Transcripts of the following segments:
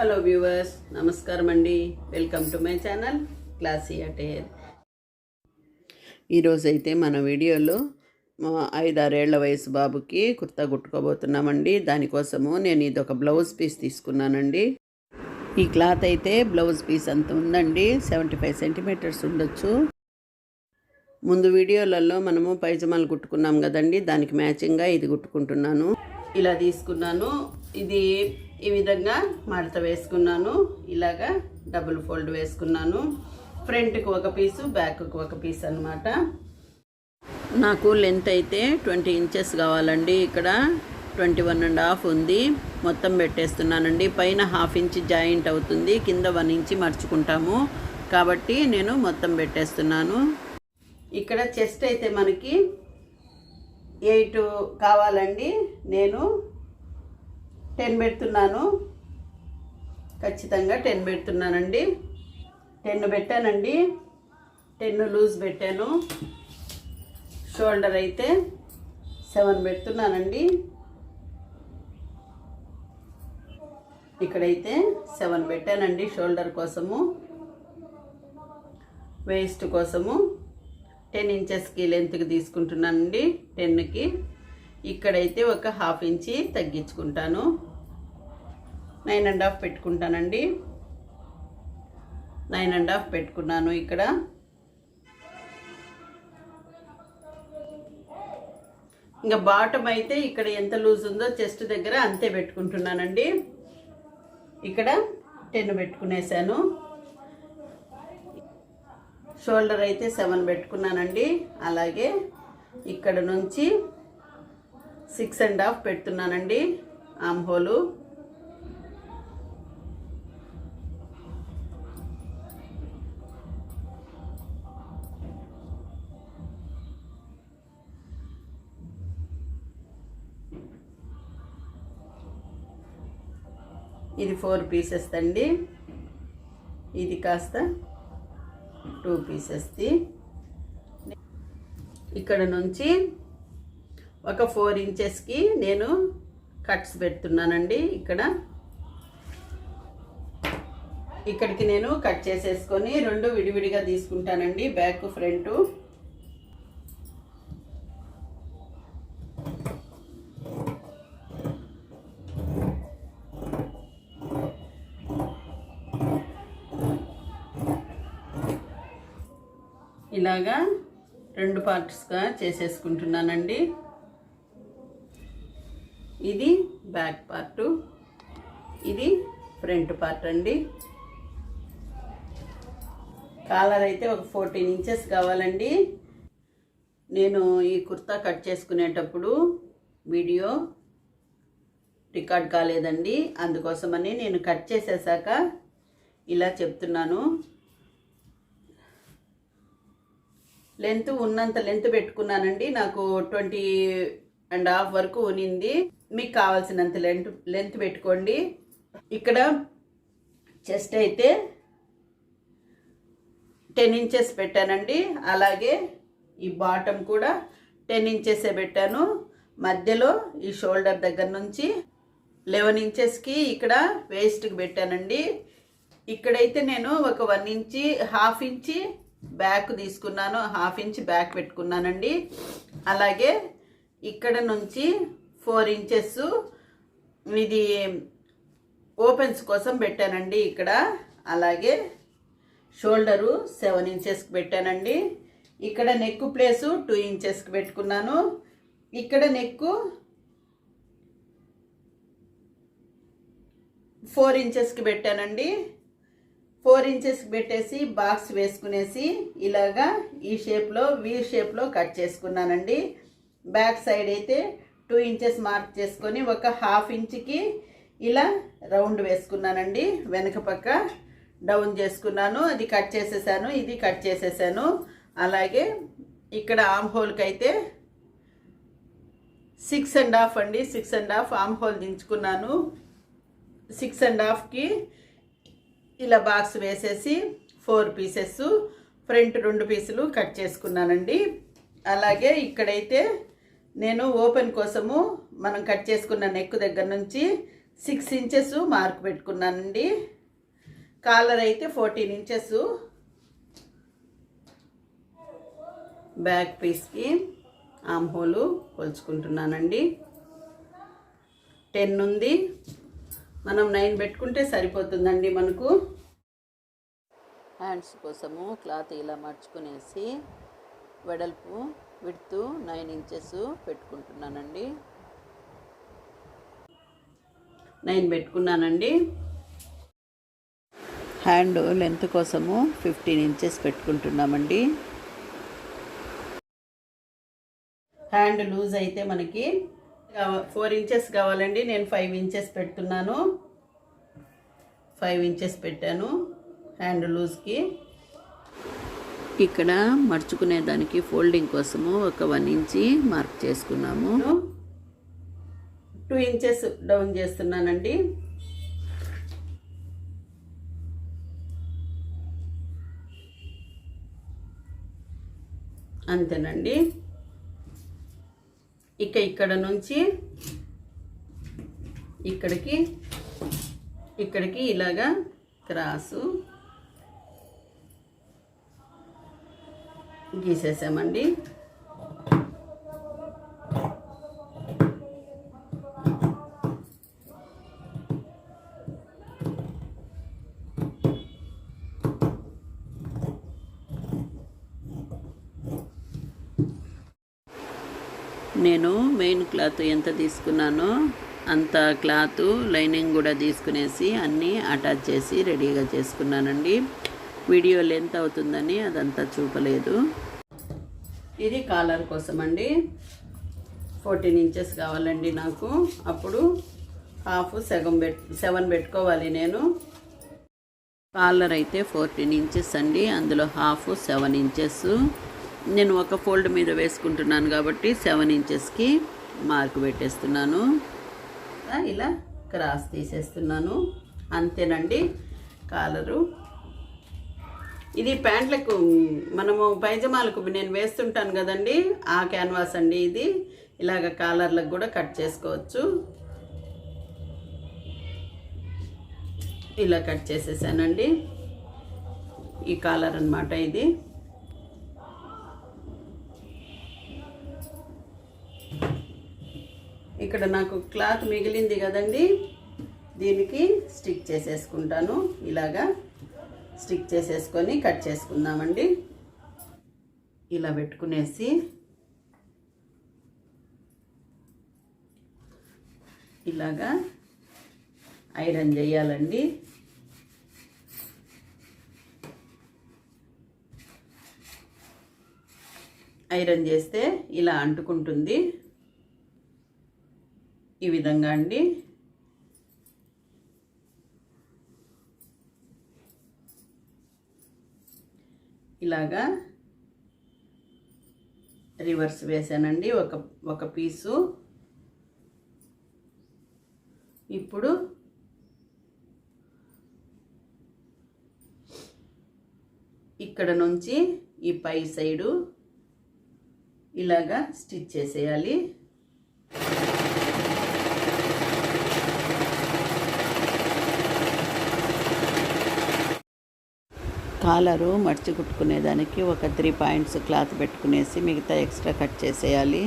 Hello viewers నమస్కారం అండి. Welcome to my channel classy attire ఈరోజు అయితే మన వీడియోలో ఐదారేళ్ళ వయసు బాబుకి కుర్తా కుట్టుకోబోతున్నామండి. దానికోసము నేను ఇది ఒక బ్లౌజ్ పీస్ తీసుకున్నానండి. ఈ క్లాత్ అయితే బ్లౌజ్ పీస్ అంత ఉందండి. సెవెంటీ ఫైవ్ సెంటీమీటర్స్ ఉండొచ్చు. ముందు వీడియోలలో మనము పైజమాలు కుట్టుకున్నాం కదండి. దానికి మ్యాచింగ్గా ఇది కుట్టుకుంటున్నాను. ఇలా తీసుకున్నాను. ఇది ఈ విధంగా మడత వేసుకున్నాను. ఇలాగా డబుల్ ఫోల్డ్ వేసుకున్నాను. ఫ్రంట్కి ఒక పీసు బ్యాక్కి ఒక పీస్ అన్నమాట. నాకు లెంత్ అయితే ట్వంటీ ఇంచెస్ కావాలండి. ఇక్కడ ట్వంటీ వన్ అండ్ హాఫ్ ఉంది. మొత్తం పెట్టేస్తున్నానండి. పైన హాఫ్ ఇంచ్ జాయింట్ అవుతుంది. కింద వన్ ఇంచ్ మర్చుకుంటాము. కాబట్టి నేను మొత్తం పెట్టేస్తున్నాను. ఇక్కడ చెస్ట్ అయితే మనకి ఎయిట్ కావాలండి. నేను టెన్ పెడుతున్నాను. ఖచ్చితంగా టెన్ పెడుతున్నానండి. టెన్ పెట్టానండి. టెన్ లూజ్ పెట్టాను. షోల్డర్ అయితే సెవెన్ పెడుతున్నానండి. ఇక్కడైతే సెవెన్ పెట్టానండి షోల్డర్ కోసము. వేస్ట్ కోసము. టెన్ ఇంచెస్కి లెంత్కి తీసుకుంటున్నానండి టెన్కి. ఇక్కడైతే ఒక హాఫ్ ఇంచి తగ్గించుకుంటాను. నైన్ అండ్ హాఫ్ పెట్టుకుంటానండి. నైన్ అండ్ హాఫ్ పెట్టుకున్నాను ఇక్కడ. ఇంకా బాటమ్ అయితే ఇక్కడ ఎంత లూజ్ ఉందో చెస్ట్ దగ్గర అంతే పెట్టుకుంటున్నానండి. ఇక్కడ టెన్ పెట్టుకునేసాను. షోల్డర్ అయితే సెవెన్ పెట్టుకున్నానండి. అలాగే ఇక్కడ నుంచి సిక్స్ అండ్ హాఫ్ పెడుతున్నానండి. ఆమ్ హోలు ఇది ఫోర్ పీసెస్ అండి ఇది కాస్త టూ పీసెస్ది ఇక్కడ నుంచి ఒక ఫోర్ ఇంచెస్కి నేను కట్స్ పెడుతున్నానండి ఇక్కడ. ఇక్కడికి నేను కట్ చేసేసుకొని రెండు విడివిడిగా తీసుకుంటానండి బ్యాక్ ఫ్రంట్. ఇలాగా రెండు పార్ట్స్గా చేసేసుకుంటున్నానండి. ఇది బ్యాక్ పార్టు ఇది ఫ్రంట్ పార్ట్ అండి. కాలర్ అయితే ఒక ఫోర్టీన్ ఇంచెస్ కావాలండి. నేను ఈ కుర్తా కట్ చేసుకునేటప్పుడు వీడియో రికార్డ్ కాలేదండి. అందుకోసమని నేను కట్ చేసేసాక ఇలా చెప్తున్నాను. లెంత్ ఉన్నంత లెంత్ పెట్టుకున్నానండి. నాకు ట్వంటీ అండ్ హాఫ్ వరకు ఉనింది. మీకు కావాల్సినంత లెంత్ లెంత్ పెట్టుకోండి. ఇక్కడ చెస్ట్ అయితే టెన్ ఇంచెస్ పెట్టానండి. అలాగే ఈ బాటమ్ కూడా టెన్ ఇంచెసే పెట్టాను. మధ్యలో ఈ షోల్డర్ దగ్గర నుంచి లెవెన్ ఇంచెస్కి ఇక్కడ వేస్ట్కి పెట్టానండి. ఇక్కడైతే నేను ఒక one inch half inch back తీసుకున్నాను హాఫ్ ఇంచ్ బ్యాక్ పెట్టుకున్నానండి. అలాగే ఇక్కడ నుంచి ఫోర్ ఇంచెస్ ఇది ఓపెన్స్ కోసం పెట్టానండి ఇక్కడ. అలాగే షోల్డరు సెవెన్ ఇంచెస్కి పెట్టానండి. ఇక్కడ నెక్ ప్లేసు టూ ఇంచెస్కి పెట్టుకున్నాను. ఇక్కడ నెక్ ఫోర్ ఇంచెస్కి పెట్టానండి. ఫోర్ ఇంచెస్ పెట్టేసి బాక్స్ వేసుకునేసి ఇలాగా ఈ షేప్లో వీ షేప్లో కట్ చేసుకున్నానండి. బ్యాక్ సైడ్ అయితే టూ ఇంచెస్ మార్క్ చేసుకొని ఒక హాఫ్ ఇంచ్కి ఇలా రౌండ్ వేసుకున్నానండి. వెనక పక్క డౌన్ చేసుకున్నాను. అది కట్ చేసేసాను ఇది కట్ చేసేసాను. అలాగే ఇక్కడ ఆమ్ హోల్కి అయితే సిక్స్ అండ్ హాఫ్ అండి. Six and half arm hole దించుకున్నాను. సిక్స్ అండ్ హాఫ్కి ఇలా బాక్స్ వేసేసి ఫోర్ పీసెస్ ఫ్రంట్ రెండు పీసులు కట్ చేసుకున్నానండి. అలాగే ఇక్కడైతే నేను ఓపెన్ కోసము మనం కట్ చేసుకున్న నెక్ దగ్గర నుంచి సిక్స్ ఇంచెస్ మార్క్ పెట్టుకున్నానండి. కాలర్ అయితే ఫోర్టీన్ ఇంచెస్. బ్యాక్ పీస్కి ఆమ్ హోలు కొలుచుకుంటున్నానండి. టెన్ ఉంది. మనం నైన్ పెట్టుకుంటే సరిపోతుందండి మనకు. హ్యాండ్స్ కోసము క్లాత్ ఇలా మర్చుకునేసి వెడల్పు విడుతూ నైన్ ఇంచెస్ పెట్టుకుంటున్నానండి. నైన్ పెట్టుకున్నానండి. హ్యాండ్ లెంత్ కోసము ఫిఫ్టీన్ ఇంచెస్ పెట్టుకుంటున్నామండి. హ్యాండ్ లూజ్ అయితే మనకి ఫోర్ ఇంచెస్ కావాలండి. నేను ఫైవ్ ఇంచెస్ పెడుతున్నాను. ఫైవ్ ఇంచెస్ పెట్టాను హ్యాండ్ లూజ్కి ఇక్కడ మర్చుకునే దానికి ఫోల్డింగ్ కోసము ఒక వన్ ఇంచి మార్క్ చేసుకున్నాము. టూ ఇంచెస్ డౌన్ చేస్తున్నానండి. అంతేనండి. ఇక ఇక్కడ నుంచి ఇక్కడికి ఇక్కడికి ఇలాగా క్రాసు గీసేసామండి నేను మెయిన్ క్లాత్ ఎంత తీసుకున్నానో అంత క్లాత్ లైనింగ్ కూడా తీసుకునేసి అన్నీ అటాచ్ చేసి రెడీగా చేసుకున్నానండి. వీడియో లెంత్ అవుతుందని అదంతా చూపలేదు. ఇది కాలర్ కోసం అండి ఫోర్టీన్ ఇంచెస్ కావాలండి నాకు. అప్పుడు హాఫ్ సగం పెట్ సెవెన్ పెట్టుకోవాలి నేను. కాలర్ అయితే ఫోర్టీన్ ఇంచెస్ అండి. అందులో హాఫ్ సెవెన్ ఇంచెస్. నేను ఒక ఫోల్డ్ మీద వేసుకుంటున్నాను కాబట్టి సెవెన్ ఇంచెస్కి మార్క్ పెట్టేస్తున్నాను. ఇలా క్రాస్ తీసేస్తున్నాను. అంతేనండి. కాలరు. ఇది ప్యాంట్లకు మనము పైజమాలకు నేను వేస్తుంటాను కదండి. ఆ క్యాన్వాస్ అండి ఇది. ఇలాగ కాలర్లకు కూడా కట్ చేసుకోవచ్చు. ఇలా కట్ చేసేసానండి. ఈ కాలర్ అన్నమాట ఇది. ఇక్కడ నాకు క్లాత్ మిగిలింది కదండి. దీనికి స్టిక్ చేసేసుకుంటాను. ఇలాగా స్టిక్ చేసేసుకొని కట్ చేసుకుందామండి. ఇలా పెట్టుకునేసి ఇలాగా ఐరన్ చేయాలండి. ఐరన్ చేస్తే ఇలా అంటుకుంటుంది. ఈ విధంగా అండి. ఇలాగా రివర్స్ వేసానండి ఒక ఒక పీసు. ఇప్పుడు ఇక్కడ నుంచి ఈ పై సైడు ఇలాగా స్టిచ్ చేసేయాలి. కాలరు మడిచి కుట్టుకునేదానికి ఒక త్రీ పాయింట్స్ క్లాత్ పెట్టుకునేసి మిగతా ఎక్స్ట్రా కట్ చేసేయాలి.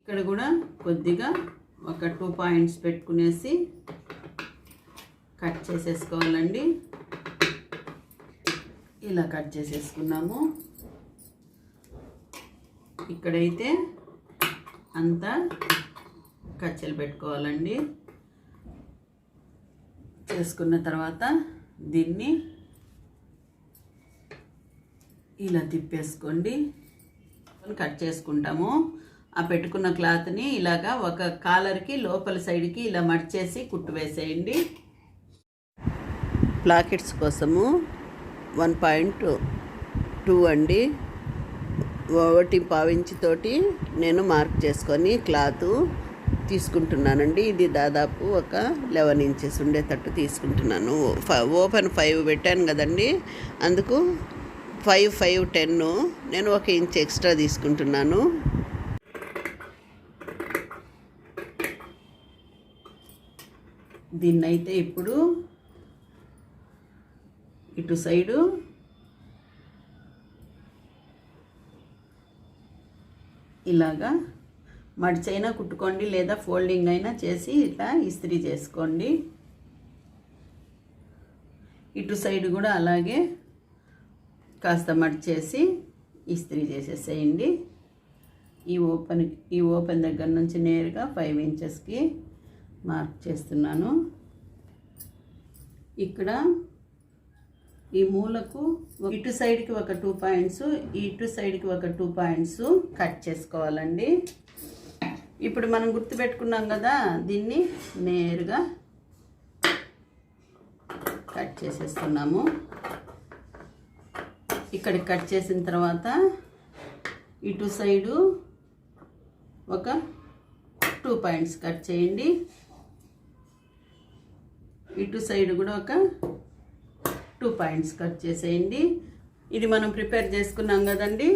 ఇక్కడ కూడా కొద్దిగా ఒక టూ పాయింట్స్ పెట్టుకునేసి కట్ చేసేసుకోవాలండి. ఇలా కట్ చేసేసుకున్నాము. ఇక్కడైతే అంతా కచ్చలు పెట్టుకోవాలండి. చేసుకున్న తర్వాత దీన్ని ఇలా తిప్పేసుకోండి. కట్ చేసుకుంటాము. ఆ పెట్టుకున్న క్లాత్ని ఇలాగా ఒక కాలర్కి లోపల సైడ్కి ఇలా మడిచేసి కుట్టు వేసేయండి. ప్లాకెట్స్ కోసము వన్ పాయింట్ టూ అండి. ఒకటి పావించితోటి నేను మార్క్ చేసుకొని క్లాత్ తీసుకుంటున్నానండి. ఇది దాదాపు ఒక లెవెన్ ఇంచెస్ ఉండేటట్టు తీసుకుంటున్నాను. ఓపెన్ ఫైవ్ పెట్టాను కదండి. అందుకు ఫైవ్ ఫైవ్ టెన్. నేను ఒక ఇంచ్ ఎక్స్ట్రా తీసుకుంటున్నాను. దీన్నైతే ఇప్పుడు ఇటు సైడు ఇలాగా మడిచైనా కుట్టుకోండి లేదా ఫోల్డింగ్ అయినా చేసి ఇట్లా ఇస్త్రీ చేసుకోండి. ఇటు సైడ్ కూడా అలాగే కాస్త మడిచేసి ఇస్త్రీ చేసేసేయండి. ఈ ఓపెన్ ఈ ఓపెన్ దగ్గర నుంచి నేరుగా ఫైవ్ ఇంచెస్కి మార్క్ చేస్తున్నాను. ఇక్కడ ఈ మూలకు ఇటు సైడ్కి ఒక టూ పాయింట్స్ ఇటు సైడ్కి ఒక టూ పాయింట్స్ కట్ చేసుకోవాలండి. ఇప్పుడు మనం గుర్తుపెట్టుకున్నాం కదా దీన్ని నేరుగా కట్ చేసేస్తున్నాము. ఇక్కడికి కట్ చేసిన తర్వాత ఇటు సైడు ఒక టూ పాయింట్స్ కట్ చేయండి. ఇటు సైడ్ కూడా ఒక టూ పాయింట్స్ కట్ చేసేయండి. ఇది మనం ప్రిపేర్ చేసుకున్నాం కదండి.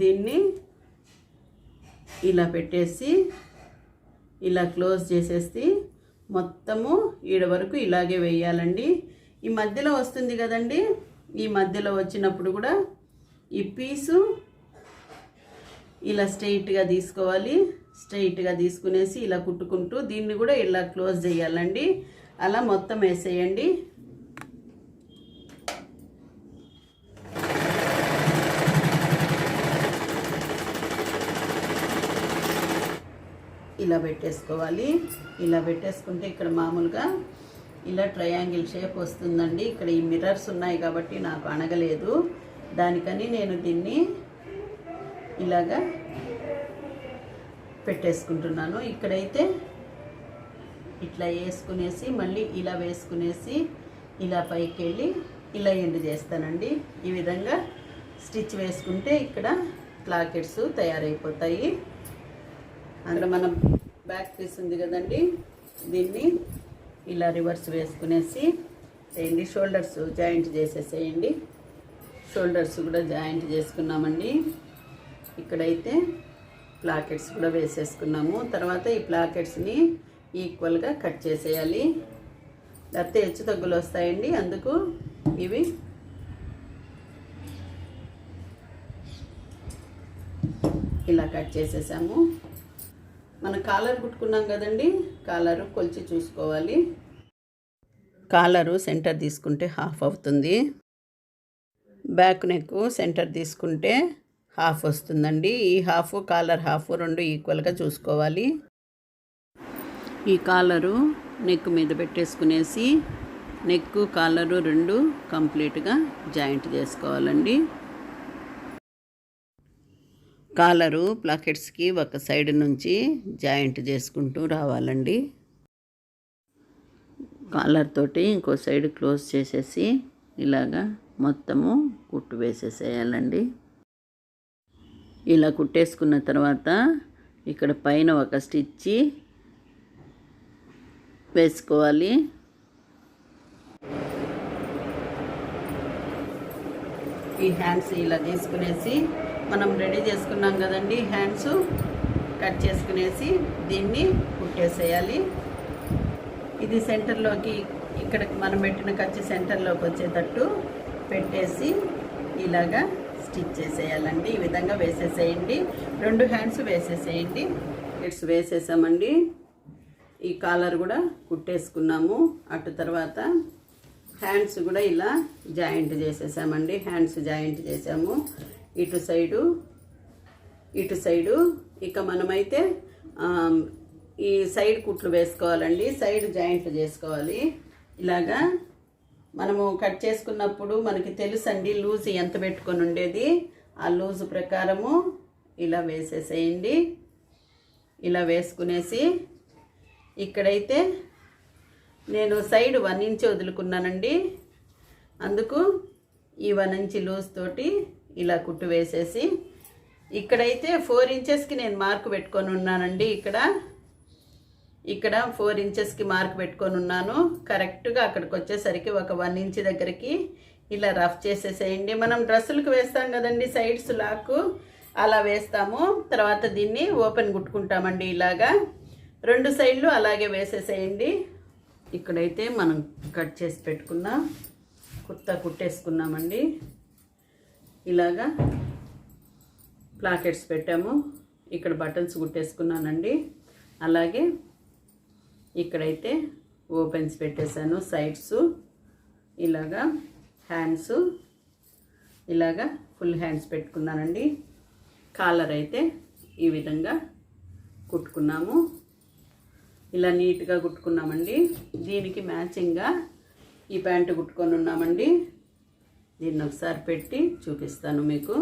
దీన్ని ఇలా పెట్టేసి ఇలా క్లోజ్ చేసేసి మొత్తము ఈడ వరకు ఇలాగే వేయాలండి. ఈ మధ్యలో వస్తుంది కదండి. ఈ మధ్యలో వచ్చినప్పుడు కూడా ఈ పీసు ఇలా స్ట్రైట్గా తీసుకోవాలి. స్ట్రైట్గా తీసుకునేసి ఇలా కుట్టుకుంటూ దీన్ని కూడా ఇలా క్లోజ్ చేయాలండి. అలా మొత్తం వేసేయండి. ఇలా పెట్టేసుకోవాలి. ఇలా పెట్టేసుకుంటే ఇక్కడ మామూలుగా ఇలా ట్రయాంగిల్ షేప్ వస్తుందండి. ఇక్కడ ఈ మిర్రర్స్ ఉన్నాయి కాబట్టి నాకు అనగలేదు దానికని నేను దీన్ని ఇలాగా పెట్టేసుకుంటున్నాను. ఇక్కడైతే ఇట్లా వేసుకునేసి మళ్ళీ ఇలా వేసుకునేసి ఇలా పైకి వెళ్ళి ఇలా ఎండ్ చేస్తానండి. ఈ విధంగా స్టిచ్ వేసుకుంటే ఇక్కడ ప్లాకెట్స్ తయారైపోతాయి. అక్కడ మన బ్యాక్ పీస్ ఉంది కదండి దీన్ని ఇలా రివర్స్ వేసుకునేసి చేయండి షోల్డర్స్ జాయింట్ చేసేసేయండి. షోల్డర్స్ కూడా జాయింట్ చేసుకున్నామండి. ఇక్కడైతే ప్లాకెట్స్ కూడా వేసేసుకున్నాము. తర్వాత ఈ ప్లాకెట్స్ని ఈక్వల్గా కట్ చేసేయాలి. లేకపోతే హెచ్చు తగ్గులు వస్తాయండి. అందుకు ఇవి ఇలా కట్ చేసేసాము. మన కాలర్ కుట్టుకున్నాం కదండి. కాలరు కొలిచి చూసుకోవాలి. కాలరు సెంటర్ తీసుకుంటే హాఫ్ అవుతుంది. బ్యాక్ నెక్ సెంటర్ తీసుకుంటే హాఫ్ వస్తుందండి. ఈ హాఫ్ కాలర్ హాఫ్ రెండు ఈక్వల్గా చూసుకోవాలి. ఈ కాలరు నెక్ మీద పెట్టేసుకునేసి నెక్ కాలరు రెండు కంప్లీట్గా జాయింట్ చేసుకోవాలండి. కాలరు ప్లాకెట్స్కి ఒక సైడ్ నుంచి జాయింట్ చేసుకుంటూ రావాలండి. కాలర్ తోటి ఇంకో సైడ్ క్లోజ్ చేసేసి ఇలాగా మొత్తము కుట్టు వేసేసేయాలండి. ఇలా కుట్టేసుకున్న తర్వాత ఇక్కడ పైన ఒక స్టిచ్చి వేసుకోవాలి. ఈ హ్యాండ్స్ ఇలా తీసుకునేసి మనం రెడీ చేసుకున్నాం కదండి హ్యాండ్స్ కట్ చేసుకునేసి దీన్ని కుట్టేసేయాలి. ఇది సెంటర్లోకి ఇక్కడ మనం పెట్టిన ఖర్చు సెంటర్లోకి వచ్చేటట్టు పెట్టేసి ఇలాగా స్టిచ్ చేసేయాలండి. ఈ విధంగా వేసేసేయండి. రెండు హ్యాండ్స్ వేసేసేయండి. ఇట్స్ వేసేసామండి. ఈ కాలర్ కూడా కుట్టేసుకున్నాము. అటు తర్వాత హ్యాండ్స్ కూడా ఇలా జాయింట్ చేసేసామండి. హ్యాండ్స్ జాయింట్ చేసాము. ఇటు సైడు ఇటు సైడు ఇక మనమైతే ఈ సైడ్ కుట్లు వేసుకోవాలండి సైడ్ జాయింట్లు చేసుకోవాలి. ఇలాగా మనము కట్ చేసుకున్నప్పుడు మనకి తెలుసండి లూజ్ ఎంత పెట్టుకొని ఉండేది. ఆ లూజ్ ప్రకారము ఇలా వేసేసేయండి. ఇలా వేసుకునేసి ఇక్కడైతే నేను సైడ్ వన్ ఇంచ్ వదులుకున్నానండి. అందుకు ఈ వన్ ఇంచ్ లూజ్ తోటి ఇలా కుట్టు వేసేసి ఇక్కడైతే ఫోర్ ఇంచెస్కి నేను మార్కు పెట్టుకొని ఉన్నానండి ఇక్కడ. ఇక్కడ ఫోర్ ఇంచెస్కి మార్క్ పెట్టుకొని ఉన్నాను. కరెక్ట్గా అక్కడికి వచ్చేసరికి ఒక వన్ ఇంచ్ దగ్గరికి ఇలా రఫ్ చేసేసేయండి. మనం డ్రెస్సులకు వేస్తాం కదండి సైడ్స్ లాక్ అలా వేస్తాము. తర్వాత దీన్ని ఓపెన్ కుట్టుకుంటామండి ఇలాగా. రెండు సైడ్లు అలాగే వేసేసేయండి. ఇక్కడైతే మనం కట్ చేసి పెట్టుకున్న కుర్తా కుట్టేసుకున్నామండి. ఇలాగా ప్లాకెట్స్ పెట్టాము. ఇక్కడ బటన్స్ కుట్టేసుకున్నానండి. అలాగే ఇక్కడైతే ఓపెన్స్ పెట్టేశాను సైడ్స్ ఇలాగా హ్యాండ్స్ ఇలాగా ఫుల్ హ్యాండ్స్ పెట్టుకున్నానండి. కాలర్ అయితే ఈ విధంగా కుట్టుకున్నాము. ఇలా నీట్గా కుట్టుకున్నామండి. దీనికి మ్యాచింగ్గా ఈ ప్యాంటు కుట్టుకొని ఉన్నామండి. దీన్ని ఒకసారి పెట్టి చూపిస్తాను మీకు.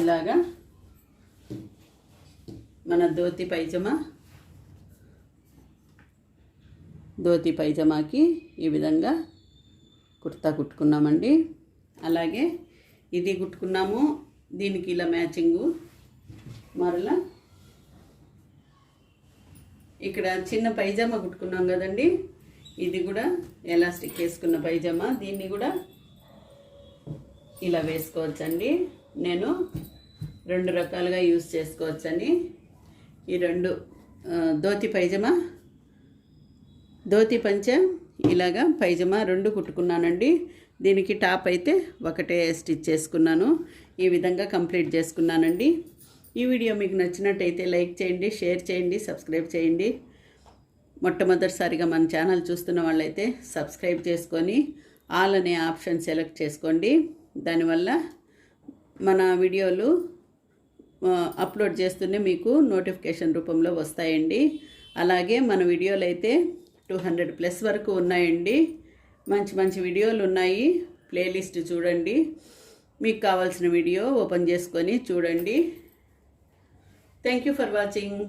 ఇలాగా మన ధోతి పైజమా? ధోతి పైజమాకి ఈ విధంగా కుర్తా కుట్టుకున్నామండి. అలాగే ఇది కుట్టుకున్నాము దీనికి ఇలా మ్యాచింగు. మరలా ఇక్కడ చిన్న పైజామా కుట్టుకున్నాం కదండి. ఇది కూడా ఎలాస్టిక్ వేసుకున్న పైజామా. దీన్ని కూడా ఇలా వేసుకోవచ్చండి. నేను రెండు రకాలుగా యూస్ చేసుకోవచ్చని ఈ రెండు ధోతి పైజమా? ధోతి పంచ ఇలాగా పైజమా రెండు కుట్టుకున్నానండి. దీనికి టాప్ అయితే ఒకటే స్టిచ్ చేసుకున్నాను. ఈ విధంగా కంప్లీట్ చేసుకున్నానండి. ఈ వీడియో మీకు నచ్చినట్టయితే లైక్ చేయండి షేర్ చేయండి సబ్స్క్రైబ్ చేయండి. మొట్టమొదటిసారిగా మన ఛానల్ చూస్తున్న వాళ్ళైతే సబ్స్క్రైబ్ చేసుకొని ఆల్ అనే ఆప్షన్ సెలెక్ట్ చేసుకోండి. దానివల్ల మన వీడియోలు అప్లోడ్ చేస్తూనే మీకు నోటిఫికేషన్ రూపంలో వస్తాయండి. అలాగే మన వీడియోలు అయితే టూ హండ్రెడ్ ప్లస్ వరకు ఉన్నాయండి. మంచి మంచి వీడియోలు ఉన్నాయి. ప్లేలిస్ట్ చూడండి. మీకు కావాల్సిన వీడియో ఓపెన్ చేసుకొని చూడండి. Thank you for watching